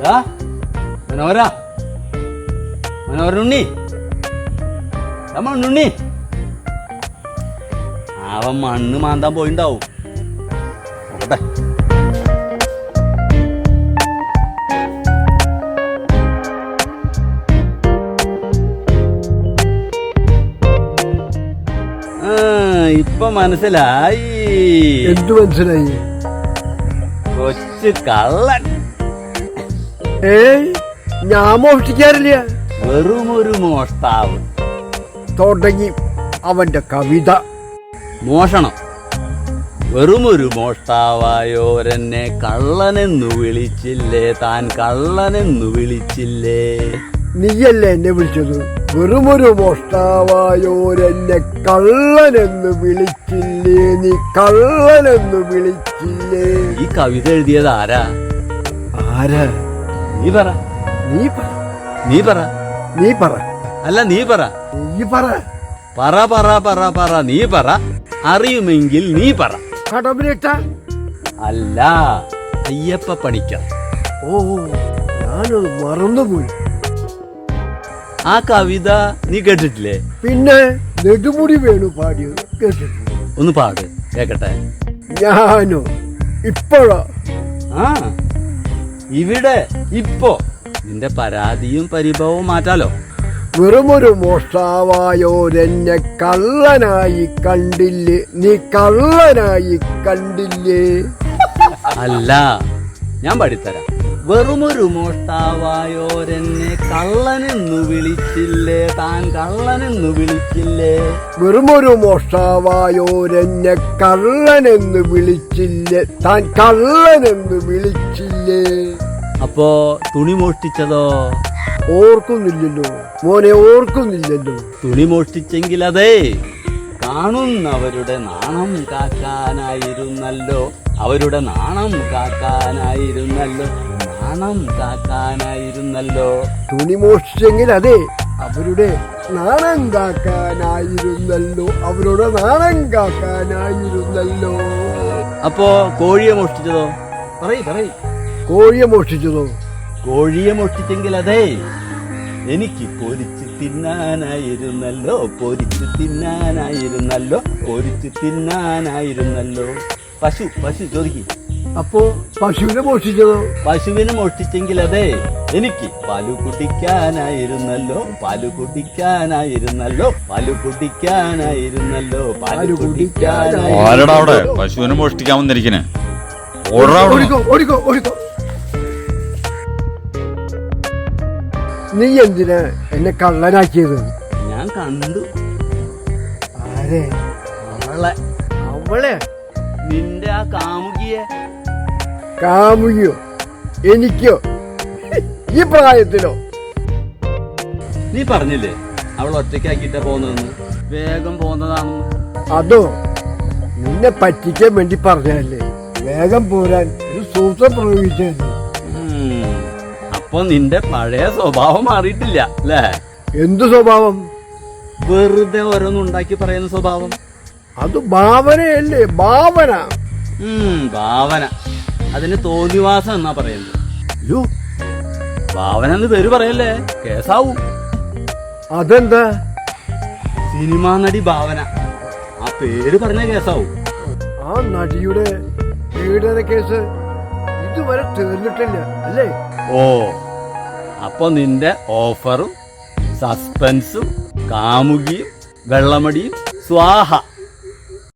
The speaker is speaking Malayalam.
മനോഹര. മനോഹരനുണ്ണി മണ്ണുണ്ണി. അവൻ മണ്ണ് മാന്താൻ പോയിണ്ടാവും. നോക്കട്ടെ. ഇപ്പൊ മനസ്സിലായി. എന്ത് മനസ്സിലായി? കൊച്ചു കള്ളൻ. ഏയ് ഞാൻ മോഷ്ടിക്കാറില്ല. വെറും ഒരു മോഷ്ടാവ്. തുടങ്ങി അവന്റെ കവിത. മോഷണം. വെറുമൊരു മോഷ്ടാവായോരെന്നെ കള്ളനെന്നു വിളിച്ചില്ലേ താൻ കള്ളനെന്നു വിളിച്ചില്ലേ? നീയല്ലേ എന്നെ വിളിച്ചത്? വെറുമൊരു മോഷ്ടാവായോരെന്നെ കള്ളനെന്ന് വിളിച്ചില്ലേ നീ കള്ളനെന്ന് വിളിച്ചില്ലേ? ഈ കവിത എഴുതിയത് ആരാ? ആരാ? നീ പറ. നീ പറ. നീ പറ. നീ പറ. അല്ല നീ പറ. നീ പറ. പറ പറ പറ പറ. നീ പറ. അറിയുമെങ്കിൽ നീ പറ. കടമിലിട്ട അല്ല അയ്യപ്പ പണിക്കർ ഓ ഞാനത് മറന്നുപോയി. ആ കവിത നീ കേട്ടിട്ടില്ലേ? പിന്നെ നെടുമുടി വേണു പാടിയ കേട്ടിട്ടില്ല? ഒന്ന് പാട് കേക്കട്ടെ. ഞാനോ ഇപ്പോഴോ? ആ. ഇവിടെ ഇപ്പോ. നിന്റെ പരാതിയും പരിഭവവും മാറ്റാലോ? വെറുമൊരു മോഷ്ടാവായോരെന്നെ കള്ളനായി കണ്ടില്ലേ? നീ കള്ളനായി കണ്ടില്ലേ? അല്ല ഞാൻ പാടിത്തരാം വെറുമൊരു മോഷ്ടാവായോരെന്നെ കള്ളനെന്നു വിളിച്ചില്ലേ? താൻ കള്ളനെന്നു വിളിച്ചില്ലേ? വെറുമൊരു മോഷ്ടാവായോരെന്നെ കള്ളനെന്നു വിളിച്ചില്ലേ? താൻ കള്ളനെന്നു വിളിച്ചില്ലേ? അപ്പോ തുണി മോഷ്ടിച്ചതോ? ഓർക്കുന്നില്ലല്ലോ. മോനെ ഓർക്കുന്നില്ലല്ലോ. തുണി മോഷ്ടിച്ചെങ്കിൽ അതെ കാണുന്നവരുടെ നാണം കാക്കാനായിരുന്നല്ലോ. അവരുടെ നാണം കാക്കാനായിരുന്നല്ലോ. നാണം കാക്കാനായിരുന്നല്ലോ. തുണി മോഷ്ടിച്ചെങ്കിൽ അതെ അവരുടെ നാണം കാക്കാനായിരുന്നല്ലോ. അവരുടെ നാണം കാക്കാനായിരുന്നല്ലോ. അപ്പോ കോഴിയെ മോഷ്ടിച്ചതോ? പറയ് പറയ്. കോഴിയെ മോഷ്ടിച്ചതോ കോഴിയെ മോഷ്ടിച്ചെങ്കിൽ അതെ എനിക്ക് പൊരിച്ച് തിന്നാനായിരുന്നല്ലോ പൊരിച്ച് തിന്നാനായിരുന്നല്ലോ പൊരിച്ച് തിന്നാനായിരുന്നല്ലോ. പശു പശു ചോദിക്കും. അപ്പോ പശുവിനെ മോഷ്ടിച്ചതോ? പശുവിനെ മോഷ്ടിച്ചെങ്കിൽ അതെ എനിക്ക് പാലു കുടിക്കാനായിരുന്നല്ലോ പാലു കുടിക്കാനായിരുന്നല്ലോ പാലു കുടിക്കാനായിരുന്നല്ലോ പാലു കുടിക്കാനായിരുന്നു ആരടാ അവിടെ? പശുവിനെ മോഷ്ടിക്കാൻ വന്നിരിക്കണേ ഓടാ ഓടിക്കോ ഓടിക്കോ ഓടിക്കോ. നീ എന്തിനാ എന്നെ കള്ളനാക്കിയത്? ഞാൻ കണ്ടു. ആരെ? അവളെ. അവളെ? നിന്റെ ആ കാമുകിയെ. കാമുകിയോ? എനിക്കോ? ഈ പ്രായത്തിലോ? നീ പറഞ്ഞില്ലേ അവൾ ഒറ്റയ്ക്കാക്കിട്ടാ പോകുന്നതെന്ന്? വേഗം പോകുന്നതാണെന്ന്. അതോ? നിന്നെ പറ്റിക്കാൻ വേണ്ടി പറഞ്ഞല്ലേ വേഗം പോരാൻ ഒരു സൂത്രം പ്രയോഗിച്ചല്ലേ ഉം. അപ്പൊ നിന്റെ പഴയ സ്വഭാവം മാറിയിട്ടില്ല അല്ലേ? എന്ത് സ്വഭാവം? വെറുതെ ഓരോന്നും ഉണ്ടാക്കി പറയുന്ന സ്വഭാവം. അത് ഭാവനയല്ലേ ഭാവന. ഭാവന. അതിന് തോന്നിവാസം എന്നാ പറയുന്നത്. അയ്യോ. ഭാവന എന്ന് പേര് പറയല്ലേ? കേസാവും. അതെന്താ? സിനിമാ നടി ഭാവന. ആ പേര് പറഞ്ഞ കേസാവും. ആ നടിയുടെ പീഡന കേസ് ഇതുവരെ തീർന്നിട്ടില്ല അല്ലേ? ഓ അപ്പൊ നിന്റെ ഓഫറും സസ്പെൻസും കാമുകിയും വെള്ളമടിയും സ്വാഹ.